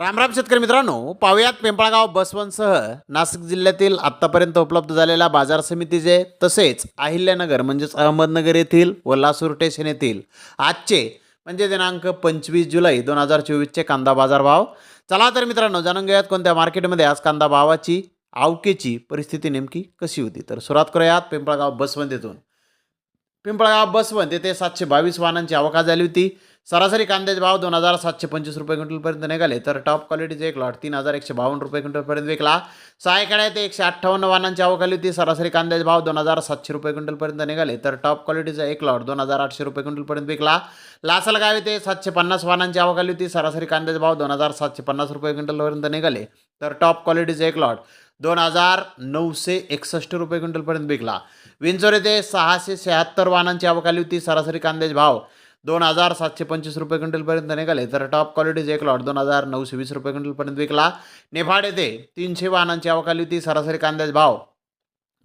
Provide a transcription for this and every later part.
रामराम शेतकरी मित्रांनो पाहुयात पिंपळगाव बसवनसह नाशिक जिल्ह्यातील आत्तापर्यंत उपलब्ध झालेल्या बाजार समितीचे तसेच अहिल्यानगर म्हणजेच अहमदनगर येथील व लासूर स्टेशन येथील. आजचे म्हणजे दिनांक पंचवीस जुलै दोन हजार चोवीसचे कांदा बाजार भाव चला तर मित्रांनो जाणून घेऊयात कोणत्या मार्केटमध्ये आज कांदा भावाची आवकेची परिस्थिती नेमकी कशी होती? तर सुरुवात करूयात पिंपळगाव बसवंत येथून. पिंपळगाव बसवंत येथे सातशे बावीस वाहनांची आवका झाली होती. सरासरी कांद्याचे भाव दोन हजार सातशे पंचवीस रुपये क्विंटलपर्यंत निघाले. तर टॉप क्वालिटीचे एक लॉट तीन हजार एकशे बावन्न रुपये क्विंटलपर्यंत विकला. सायकडे ते एकशे अठ्ठावन्न वाहनांची आवक आली होती. सरासरी कांद्याचे भाव दोन हजार सातशे रुपये क्विंटलपर्यंत निघाले. तर टॉप क्वालिटीचा एक लॉट दोन हजार आठशे रुपये क्विंटलपर्यंत विकला. लासलगाव येथे सातशे पन्नास वाहनांची आवक आली होती. सरासरी कांद्याचे भाव दोन हजार सातशे पन्नास रुपये क्विंटलपर्यंत निघाले. तर टॉप क्वालिटीचे एक लॉट दोन हजार नऊशे एकसष्ट रुपये क्विंटलपर्यंत विकला. विंचोर येथे सहाशे शहात्तर वाहनांची आवक आली होती. सरासरी कांद्याचे भाव दोन हजार सातशे पंचवीस रुपये क्विंटलपर्यंत निघाले. तर टॉप क्वालिटीचे एक लॉट दोन हजार नऊशे वीस रुपये क्विंटलपर्यंत विकला. नेफाड येथे तीनशे वाहनांची आवक होती. सरासरी कांद्याचे भाव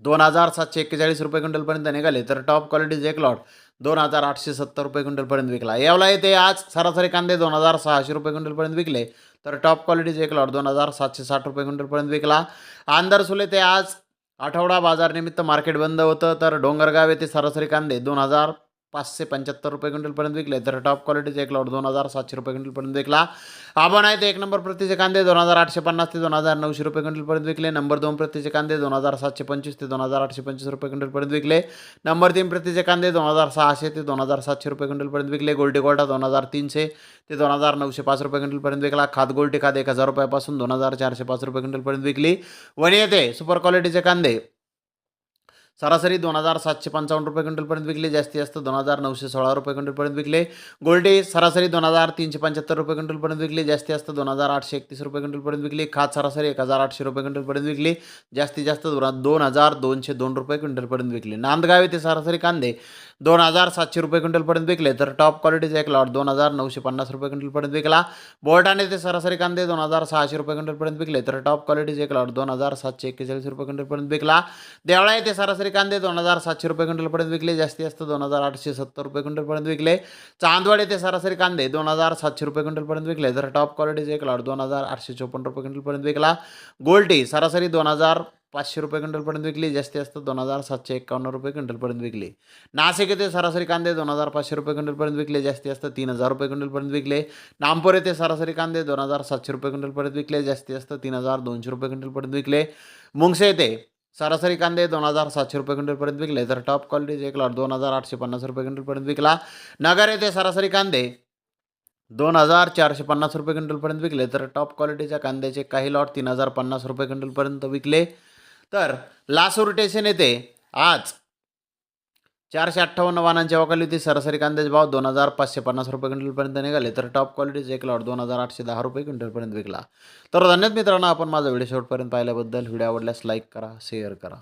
दोन हजार सातशे एक्केचाळीस रुपये क्विंटलपर्यंत निघाले. तर टॉप क्वालिटीचे एक लॉट दोन हजार आठशे सत्तर रुपये क्विंटलपर्यंत विकला. यावला येथे आज सरासरी कांदे दोन हजार सहाशे रुपये क्विंटलपर्यंत विकले. तर टॉप क्वालिटीचे एक लॉट दोन हजार सातशे साठ रुपये क्विंटलपर्यंत विकला. आंदरसुल येथे आज आठवडा बाजारनिमित्त मार्केट बंद होतं. तर डोंगरगाव येथे सरासरी कांदे दोन हजार पाचशे पंच्याहत्तर रुपये क्विंटलपर्यंत विकले तर टॉप क्वालिटीचे एक लॉट दोन हजार सातशे रुपये क्विंटलपर्यंत विकला आपण आहे ते एक नंबर प्रतीचे कांदे दोन हजार आठशे पन्नास ते दोन हजार नऊशे रुपये क्विंटलपर्यंत विकले नंबर दोन प्रतीचे कांदे दोन हजार सातशे पंचवीस ते दोन हजार आठशे पंचवीस रुपये क्विंटलपर्यंत विकले नंबर तीन प्रतीचे कांदे दोन हजार सहाशे ते दोन हजार सातशे रुपये क्विंटलपर्यंत विकले गोल्डी गोल्डा दोन हजार तीनशे ते दोन हजार नऊशे पाच रुपये क्विंटलपर्यंत विकला खात गोल्टी खाद एक हजार रुपयापासून दोन हजार चारशे पाच रुपये क्विंटलपर्यंत विकली वणी येते सुपर क्वालिटीचे कांदे सरासरी दोन हजार सातशे पंचावन्न रुपये क्विंटलपर्यंत विकले जास्तीत जास्त दोन हजार नऊशे सोळा रुपये क्विंटलपर्यंत विकले गोल्डे सरासरी दोन हजार तीनशे पंच्याहत्तर रुपये क्विंटलपर्यंत विकले जास्तीत जास्त दोन हजार आठशे एकतीस रुपये क्विंटलपर्यंत विकले खात सरासरी एक हजार आठशे रुपये क्विंटलपर्यंत विकले जास्तीत जास्त दोन दोन हजार दोनशे दोन रुपये क्विंटलपर्यंत विकले नांदगाव येथे सरासरी कांदे दोन हजार सातशे रुपये क्विंटलपर्यंत विकले तर टॉप क्वालिटीचा एक लॉट दोन हजार नऊशे पन्नास रुपये क्विंटलपर्यंत विकला बोर्डाने ते सरासरी कांदे दोन हजार सहाशे रुपये क्विंटलपर्यंत विकले तर टॉप क्वालिटीचा एक लॉट दोन हजार सातशे एक्केचाळीस रुपये क्विंटलपर्यंत विकला देवळा येथे सरासरी कांदे दोन हजार सातशे रुपये क्विंटलपर्यंत विकले जास्ती जास्त दोन हजार आठशे सत्तर रुपये क्विंटलपर्यंत विकले चांदवड येथे सरासरी कांदे दोन हजार सातशे रुपये क्विंटलपर्यंत विकले तर टॉप क्वालिटीचे एक लॉट दोन हजार आठशे चोपन्न रुपये क्विंटलपर्यंत विकला गोल्टी सरासरी दोन हजार पाचशे रुपये क्विंटलपर्यंत विकली जास्ती जास्त दोन हजार सातशे एक्कावन्न रुपये क्विंटलपर्यंत विकली नाशिक येथे सरासरी कांदे दोन हजार पाचशे रुपये क्विंटलपर्यंत विकले जास्ती जास्त तीन हजार रुपये क्विंटलपर्यंत विकले नामपूर येथे सरासरी कांदे दोन हजार सातशे रुपये क्विंटलपर्यंत विकले जास्ती जास्त तीन हजार दोनशे रुपये क्विंटलपर्यंत विकले मुंगसे येथे सरासरी कांदे दोन हजार सातशे रुपये क्विंटलपर्यंत विकले. तर टॉप क्वालिटीचे एक लॉट दोन हजार आठशे पन्नास रुपये क्विंटलपर्यंत विकला. नगर येथे सरासरी कांदे दोन हजार चारशे पन्नास रुपये क्विंटलपर्यंत विकले. तर टॉप क्वालिटीच्या कांद्याचे काही लॉट तीन हजार पन्नास रुपये क्विंटलपर्यंत विकले. तर लासूर स्टेशन येथे आज चारशे अठ्ठावन्न वाहनांची अवकाली होती. सरासरी कांद्याचे भाव दोन हजार पाचशे पन्नास रुपये क्विंटलपर्यंत निघाले. तर टॉप क्वालिटीचे एक लॉट दोन हजार आठशे दहा रुपये क्विंटलपर्यंत विकला. तर धन्यवाद मित्रांनो आपण माझा व्हिडिओ शेवटपर्यंत पाहिल्याबद्दल. व्हिडिओ आवडल्यास लाईक करा शेअर करा.